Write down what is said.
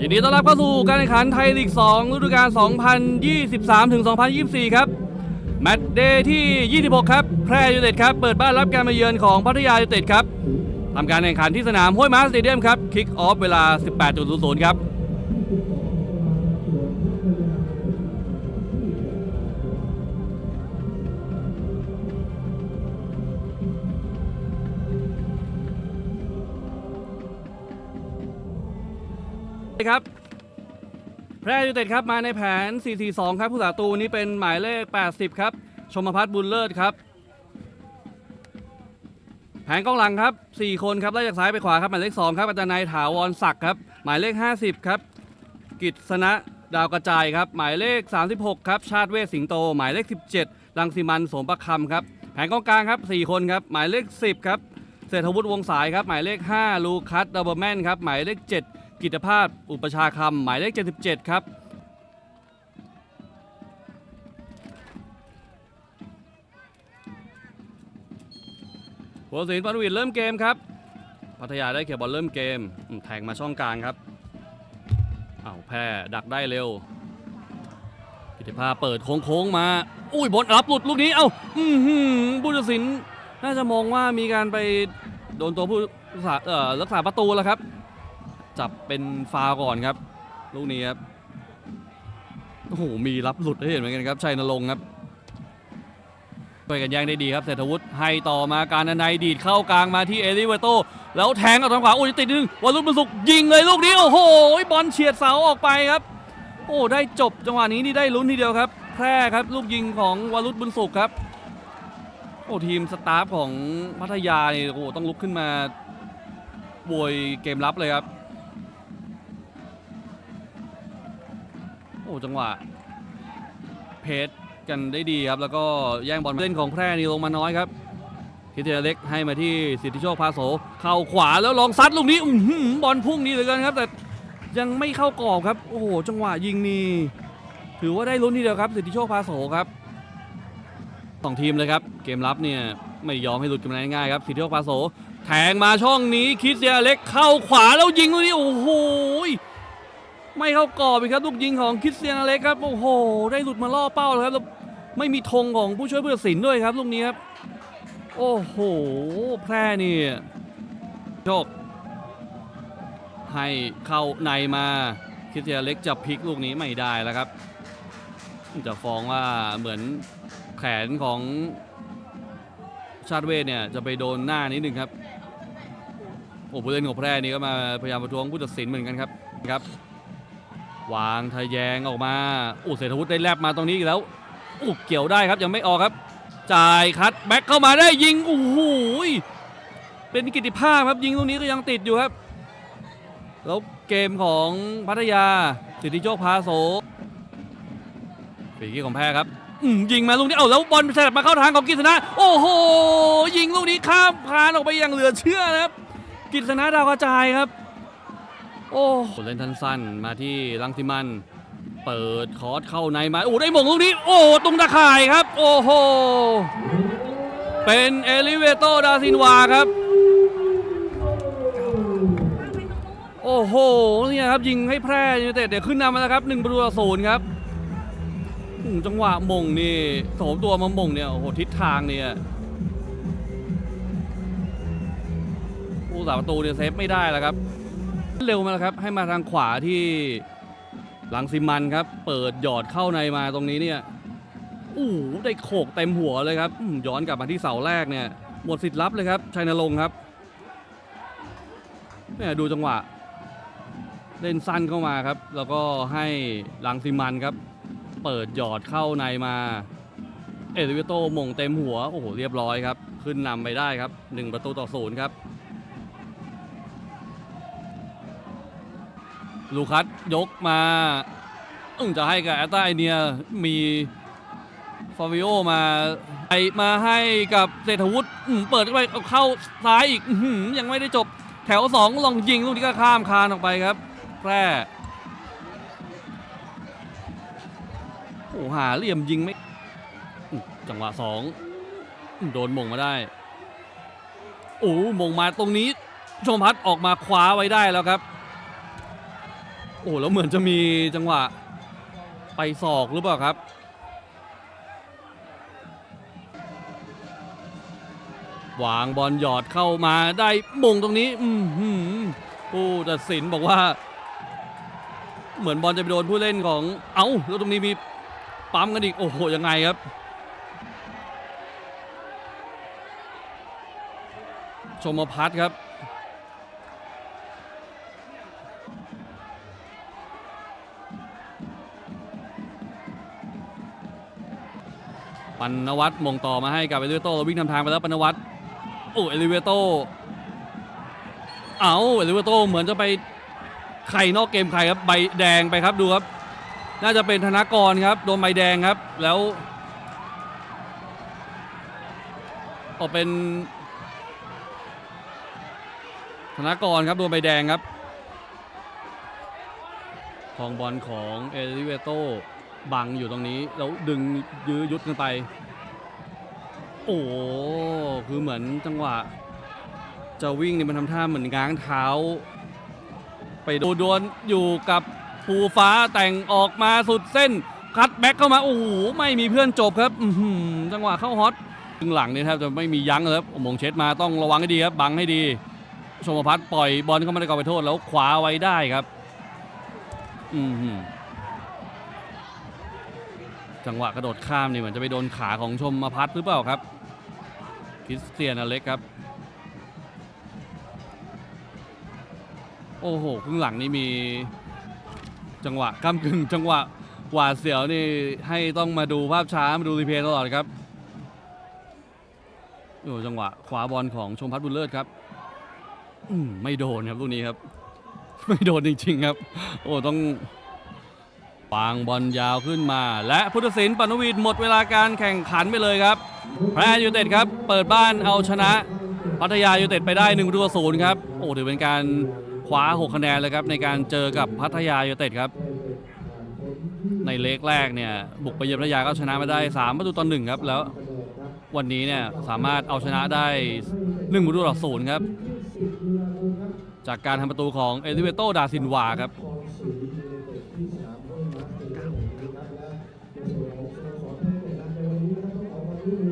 ยินดีต้อนรับเข้าสู่การแข่งขันไทยลีก 2 ฤดูกาล 2023 ถึง 2024 ครับ แมตช์เดย์ที่ 26 ครับ แพร่ยูเนเต็ดครับ เปิดบ้านรับการมาเยือนของพัทยายูเนเต็ดครับทำการแข่งขันที่สนามห้วยม้าสเตเดียมครับ คิกออฟเวลา 18.00 ครับ ครับ แพร่ยูเต็ดครับมาในแผน 4-4-2 ครับ ผู้สาตูนี้เป็นหมายเลข 80 ครับ ชมพัฒน์บุญเลิศครับ แผนกองหลังครับ 4 คนครับไล่จากซ้ายไปขวาครับ หมายเลข 2 ครับอาจารย์นายถาวรศักดิ์ครับ หมายเลข 50 ครับ กิตสนะดาวกระจายครับ หมายเลข 36 ครับ ชาติเวชสิงโต หมายเลข 17 รังสีมันสมประคำครับ แผนกองกลางครับ 4 คนครับ หมายเลข 10 ครับ เศรษฐวุฒิวงสายครับ หมายเลข 5 ลูคัสดับเบิลแมนครับ หมายเลข 7 กิตภาพอุปชาคำหมายเลข 77 ครับ หัวศิลป์ปานวินเริ่มเกมครับ พัทยาได้เขียบอลเริ่มเกม แทงมาช่องกลางครับเอ้าแพ้ดักได้เร็ว กิติภาพเปิดโค้งๆมา อุ้ยบอลรับหลุดลูกนี้ เอ้าอือหือผู้ตัดสินน่าจะมองว่ามีการไปโดนตัวผู้รักษาประตูแล้วครับ จับเป็นฟาวก่อนครับ ลูกนี้ครับโอ้โหมีรับหลุดให้เห็นเหมือนกันครับชัยนรงค์ครับช่วยกันแย่งได้ดีครับเศรษฐวุฒิให้ต่อมาการนันายดีดเข้ากลางมาที่เอลิเวโต แล้วแทงเอาทางขวาโอ้ยติดนึงวอลลุนบุญสุกยิงเลยลูกนี้โอ้โหบอลเฉียดเสาออกไปครับ โอ้ได้จบจังหวะนี้นี่ได้ลุ้นทีเดียวครับแพร่ครับลูกยิงของวารุษบุญสุขครับโอ้ทีมสตาฟของพัทยานี่โอ้ต้องลุกขึ้นมาโวยเกมรับเลยครับ อ้จังหวะเพจกันได้ดีครับ แล้วก็แย่งบอลเล่นของแพร่นี่ลงมาน้อยครับคิเทเล็กให้มาที่สิทธิโชคพาโสเข้าขวาแล้วลองซัดลูกนี้อื้อหือบอลพุ่งดีเหลือเกินครับ แต่ยังไม่เข้ากรอบครับ โอ้โหจังหวะยิงนี่ถือว่าได้ลุ้นทีเดียวครับ สิทธิโชคพาโสครับสองทีมเลยครับ เกมรับเนี่ยไม่ยอมให้หลุดกันง่ายๆครับสิทธิโชคพาโสแทงมาช่องนี้คิดเทียเล็กเข้าขวาแล้วยิงลูกนี้โอ้โห ไม่เข้ากรอบอีกครับลูกยิงของคริสเตียนอเล็กครับโอ้โห ได้หลุดมาล่อเป้าเลยครับแล้วไม่มีธงของผู้ช่วยผู้ตัดสินด้วยครับลูกนี้ครับโอ้โหแพร่นี่โชคให้เข้าในมาคริสเตียนเล็กจะพลิกลูกนี้ไม่ได้แล้วครับ จะฟ้องว่าเหมือนแขนของชาติเวทเนี่ยจะไปโดนหน้านิดนึงครับโอ้ผู้เล่นของแพร่นี่ก็มาพยายามประท้วงผู้ตัดสินเหมือนกันครับครับ วางทะแยงออกมาอู้เศรษฐวุฒิได้แลบมาตรงนี้อีกแล้วอู้เกี่ยวได้ครับยังไม่ออกครับ จ่ายคัดแบ็คเข้ามาได้ยิงโอ้โหยเป็นกิติภาพครับยิงตรงนี้ก็ยังติดอยู่ครับแล้วเกมของพัทยาสิทธิโชคพาโสปีกี้ของแพ้ครับยิงมาลูกนี้เอาแล้วบอลแฉลบมาเข้าทางของกิษณะโอ้โหยิงลูกนี้ข้ามพานออกไปอย่างเหลือเชื่อนะครับ กิษณะดาวกระจายครับ โอ้เล่นทันสั้นมาที่ลังสิมัน เปิดคอร์สเข้าในมา โอ้ได้มงลูกนี้ โอ้ตรงตะข่ายครับ โอ้โห เป็นเอลิเวโตดาซินวาครับ โอ้โหเนี่ยครับยิงให้แพร่ยูเต็ดเดี๋ยวขึ้นนำมาแล้วครับหนึ่งประตูศูนย์ครับจังหวะมงนี่โถมตัวมามงเนี่ยโอ้โหทิศทางเนี่ยผู้สาประตูเนี่ยเซฟไม่ได้แล้วครับ เร็วมาแล้วครับ ให้มาทางขวาที่หลังซิมันครับ เปิดหยอดเข้าในมาตรงนี้เนี่ยอู้หูได้โขกเต็มหัวเลยครับ ย้อนกลับมาที่เสาแรกเนี่ยหมดสิทธิ์รับเลยครับชัยนรงค์ครับเนี่ยดูจังหวะ เล่นสั้นเข้ามาครับ แล้วก็ให้หลังซิมันครับ เปิดหยอดเข้าในมา เอลิเวโตมงเต็มหัว โอ้โหเรียบร้อยครับ ขึ้นนำไปได้ครับหนึ่งประตูต่อศูนย์ครับ ลูคัสยกมาอึ้งจะให้กับแอตตาไอเนียมีฟาวิโอมาไปมาให้กับเศรษฐวุฒิเปิดเข้าไปเข้าซ้ายอีกยังไม่ได้จบแถวสองลองยิงลูกนี้ก็ข้ามคานออกไปครับแพร่โอ้หาเหลี่ยมยิงไม่จังหวะสองโดนมงมาได้ โอ้มงมาตรงนี้ชมพัฒน์ออกมาคว้าไว้ได้แล้วครับ โอ้แล้วเหมือนจะมีจังหวะไปศอกหรือเปล่าครับ วางบอลหยอดเข้ามาได้มงตรงนี้ อือหือผู้ตัดสินบอกว่า เหมือนบอลจะไปโดนผู้เล่นของ เอ้า แล้วตรงนี้มีปั๊มกันอีก โอ้โห ยังไงครับ ชมพัฒครับ ปันนวัตมงต่อมาให้กับเอลิเวโต้เราวิ่งนำทางไปแล้วปันนวัตโอ้เอลิเวโต้เอาเอลิเวโต้เหมือนจะไปใครนอกเกมใครครับใบแดงไปครับดูครับ น่าจะเป็นธนากรครับโดนใบแดงครับแล้วออกเป็นธนากรครับโดนใบแดงครับครองบอลของเอลิเวโต้ บังอยู่ตรงนี้แล้วดึงยื้อยุดกันไป โอ้โหคือเหมือนจังหวะ จะวิ่งนี่มันทำท่าเหมือนง้างเท้า ไปดนดวลอยู่กับภูฟ้าแต่งออกมาสุดเส้น คัดแบ็กเข้ามา โอ้โห ไม่มีเพื่อนจบครับจังหวะเข้าฮอตถึงหลังนี่แทบจะไม่มียั้งเลยครับโมงเช็ดมาต้องระวังให้ดีครับ บังให้ดี ชมพัฒน์ปล่อยบอลเข้ามาในกรอบไปโทษแล้วขวาไว้ได้ครับ อือหือ จังหวะกระโดดข้ามนี่เหมือนจะไปโดนขาของชมมาพัฒน์หรือเปล่าครับคริสเตียนอเล็กครับ โอ้โหครึ่งหลังนี่มีจังหวะก้ามกึ่งจังหวะหวาดเสียวนี่ให้ต้องมาดูภาพช้ามาดูรีเพลย์ตลอดครับโอ้จังหวะขวาบอลของชมพัฒบุญเลิศครับอืไม่โดนครับลูกนี้ครับ ไม่โดนจริงๆครับ โอ้ต้อง วางบอลยาวขึ้นมา และพุทธศิลป์ปานวีดหมดเวลาการแข่งขันไปเลยครับ แพรยูเต็ดครับ เปิดบ้านเอาชนะ พัทยายูเต็ดไปได้1ประตูต่อศูนย์ครับ โอ้ถือเป็นการคว้า 6 คะแนนเลยครับในการเจอกับพัทยายูเต็ดครับ ในเล็กแรกเนี่ยบุกไปเยือนพัทยาก็ชนะมาได้ 3 ประตูต่อหนึ่งครับ แล้ววันนี้เนี่ยสามารถเอาชนะได้1ประตูต่อศูนย์ครับ จากการทำประตูของเอลิเวโตดาซินวาครับ Amen.